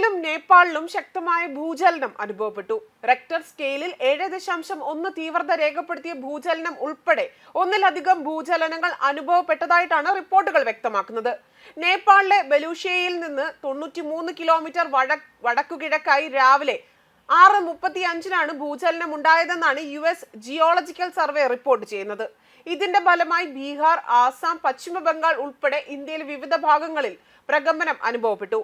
ടിബറ്റിലും നേപ്പാളിലും ശക്തമായ ഭൂചലനം അനുഭവപ്പെട്ടു. റെക്ടർ സ്കെയിലിൽ ഏഴ് ദശാംശം ഒന്ന് തീവ്രത രേഖപ്പെടുത്തിയ ഭൂചലനം ഉൾപ്പെടെ ഒന്നിലധികം ഭൂചലനങ്ങൾ അനുഭവപ്പെട്ടതായിട്ടാണ് റിപ്പോർട്ടുകൾ വ്യക്തമാക്കുന്നത്. നേപ്പാളിലെ ബലൂഷ്യയിൽ നിന്ന് തൊണ്ണൂറ്റിമൂന്ന് കിലോമീറ്റർ വട വടക്കുകിഴക്കായി രാവിലെ ആറ് മുപ്പത്തി അഞ്ചിനാണ് ഭൂചലനം ഉണ്ടായതെന്നാണ് U S geological survey report ചെയ്യുന്നത്. ഇതിന്റെ ഫലമായി ബീഹാർ ആസാം പശ്ചിമ ബംഗാൾ ഉൾപ്പെടെ ഇന്ത്യയിലെ വിവിധ ഭാഗങ്ങളിൽ പ്രകമ്പനം അനുഭവപ്പെട്ടു.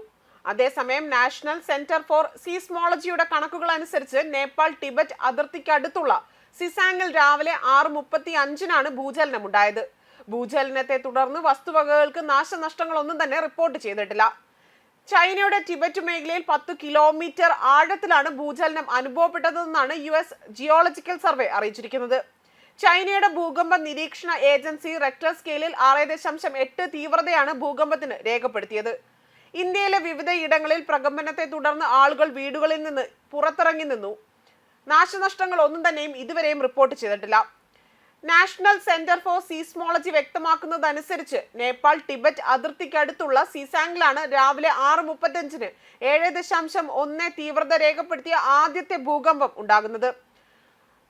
അതേസമയം നാഷണൽ സെന്റർ ഫോർ സീസ്മോളജിയുടെ കണക്കുകൾ അനുസരിച്ച് നേപ്പാൾ ടിബറ്റ് അതിർത്തിക്കടുത്തുള്ള സിസാങ്ങിൽ രാവിലെ ആറ് മുപ്പത്തി അഞ്ചിനാണ് ഭൂചലനം ഉണ്ടായത് ഭൂചലനത്തെ തുടർന്ന് വസ്തുവകകൾക്ക് നാശനഷ്ടങ്ങളൊന്നും തന്നെ റിപ്പോർട്ട് ചെയ്തിട്ടില്ല. ചൈനയുടെ ടിബറ്റ് മേഖലയിൽ പത്ത് കിലോമീറ്റർ ആഴത്തിലാണ് ഭൂചലനം അനുഭവപ്പെട്ടതെന്നാണ് യു എസ് ജിയോളജിക്കൽ സർവേ അറിയിച്ചിരിക്കുന്നത്. ചൈനയുടെ ഭൂകമ്പ നിരീക്ഷണ ഏജൻസി റെക്ടർ സ്കെയിലിൽ ആറ് ദശാംശം എട്ട് തീവ്രതയാണ് ഭൂകമ്പത്തിന് രേഖപ്പെടുത്തിയത്. ഇന്ത്യയിലെ വിവിധ ഇടങ്ങളിൽ പ്രകമ്പനത്തെ തുടർന്ന് ആളുകൾ വീടുകളിൽ നിന്ന് പുറത്തിറങ്ങി നിന്നു. നാശനഷ്ടങ്ങൾ ഒന്നും തന്നെയും ഇതുവരെയും റിപ്പോർട്ട് ചെയ്തിട്ടില്ല. നാഷണൽ സെന്റർ ഫോർ സീസ്മോളജി വ്യക്തമാക്കുന്നതനുസരിച്ച് നേപ്പാൾ ടിബറ്റ് അതിർത്തിക്കടുത്തുള്ള സീസാങ്ങിലാണ് രാവിലെ ആറ് മുപ്പത്തഞ്ചിന് ഏഴ് ദശാംശം ഒന്ന് തീവ്രത രേഖപ്പെടുത്തിയ ആദ്യത്തെ ഭൂകമ്പം ഉണ്ടാകുന്നത്.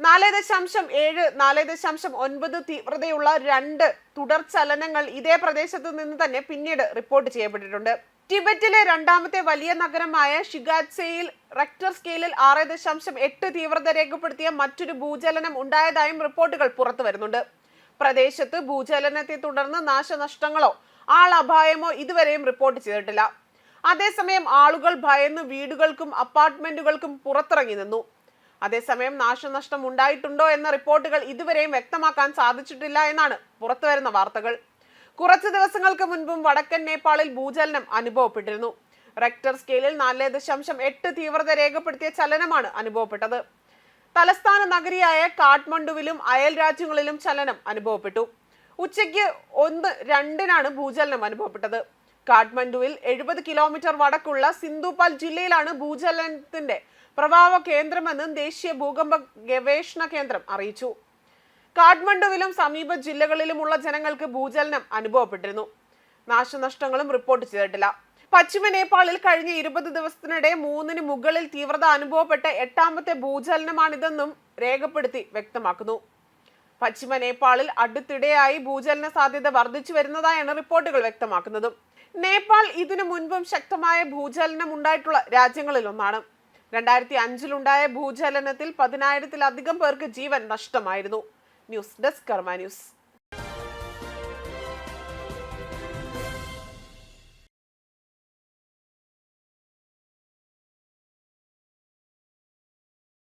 നാല് ദശാംശം ഏഴ് നാല് ദശാംശം ഒൻപത് തീവ്രതയുള്ള രണ്ട് തുടർ ചലനങ്ങൾ ഇതേ പ്രദേശത്ത് നിന്ന് തന്നെ പിന്നീട് റിപ്പോർട്ട് ചെയ്യപ്പെട്ടിട്ടുണ്ട്. ടിബറ്റിലെ രണ്ടാമത്തെ വലിയ നഗരമായ ഷിഗാറ്റ്സയിൽ റെക്ടർ സ്കെയിലിൽ ആറ് ദശാംശം എട്ട് തീവ്രത രേഖപ്പെടുത്തിയ മറ്റൊരു ഭൂചലനം ഉണ്ടായതായും റിപ്പോർട്ടുകൾ പുറത്തു വരുന്നുണ്ട്. പ്രദേശത്ത് ഭൂചലനത്തെ തുടർന്ന് നാശനഷ്ടങ്ങളോ ആളപായമോ ഇതുവരെയും റിപ്പോർട്ട് ചെയ്തിട്ടില്ല. അതേസമയം ആളുകൾ ഭയന്ന് വീടുകൾക്കും അപ്പാർട്ട്മെന്റുകൾക്കും പുറത്തിറങ്ങി നിന്നു. അതേസമയം നാശനഷ്ടം ഉണ്ടായിട്ടുണ്ടോ എന്ന റിപ്പോർട്ടുകൾ ഇതുവരെയും വ്യക്തമാക്കാൻ സാധിച്ചിട്ടില്ല എന്നാണ് പുറത്തുവരുന്ന വാർത്തകൾ. കുറച്ച് ദിവസങ്ങൾക്ക് മുൻപും വടക്കൻ നേപ്പാളിൽ ഭൂചലനം അനുഭവപ്പെട്ടിരുന്നു. റെക്ടർ സ്കെയിലിൽ നാല് ദശാംശം എട്ട് തീവ്രത രേഖപ്പെടുത്തിയ ചലനമാണ് അനുഭവപ്പെട്ടത്. തലസ്ഥാന നഗരിയായ കാഠ്മണ്ഡുവിലും അയൽ രാജ്യങ്ങളിലും ചലനം അനുഭവപ്പെട്ടു. ഉച്ചയ്ക്ക് ഒന്ന് രണ്ടിനാണ് ഭൂചലനം അനുഭവപ്പെട്ടത്. കാഠ്മണ്ഡുവിൽ എഴുപത് കിലോമീറ്റർ വടക്കുള്ള സിന്ധുപാൽ ജില്ലയിലാണ് ഭൂചലനത്തിന്റെ പ്രഭാവ കേന്ദ്രമെന്ന് ദേശീയ ഭൂകമ്പ ഗവേഷണ കേന്ദ്രം അറിയിച്ചു. കാഠ്മണ്ഡുവിലും സമീപ ജില്ലകളിലുമുള്ള ജനങ്ങൾക്ക് ഭൂചലനം അനുഭവപ്പെട്ടിരുന്നു. നാശനഷ്ടങ്ങളും റിപ്പോർട്ട് ചെയ്തിട്ടില്ല. പശ്ചിമ നേപ്പാളിൽ കഴിഞ്ഞ ഇരുപത് ദിവസത്തിനിടെ മൂന്നിന് മുകളിൽ തീവ്രത അനുഭവപ്പെട്ട എട്ടാമത്തെ ഭൂചലനമാണിതെന്നും രേഖപ്പെടുത്തി വ്യക്തമാക്കുന്നു. പശ്ചിമ നേപ്പാളിൽ അടുത്തിടെയായി ഭൂചലന സാധ്യത വർദ്ധിച്ചു വരുന്നതായാണ് റിപ്പോർട്ടുകൾ വ്യക്തമാക്കുന്നതും. നേപ്പാൾ ഇതിനു മുൻപും ശക്തമായ ഭൂചലനം ഉണ്ടായിട്ടുള്ള രാജ്യങ്ങളിൽ ഒന്നാണ് രണ്ടായിരത്തി അഞ്ചിലുണ്ടായ ഭൂചലനത്തിൽ പതിനായിരത്തിലധികം പേർക്ക് ജീവൻ നഷ്ടമായിരുന്നു. News desk Karma news.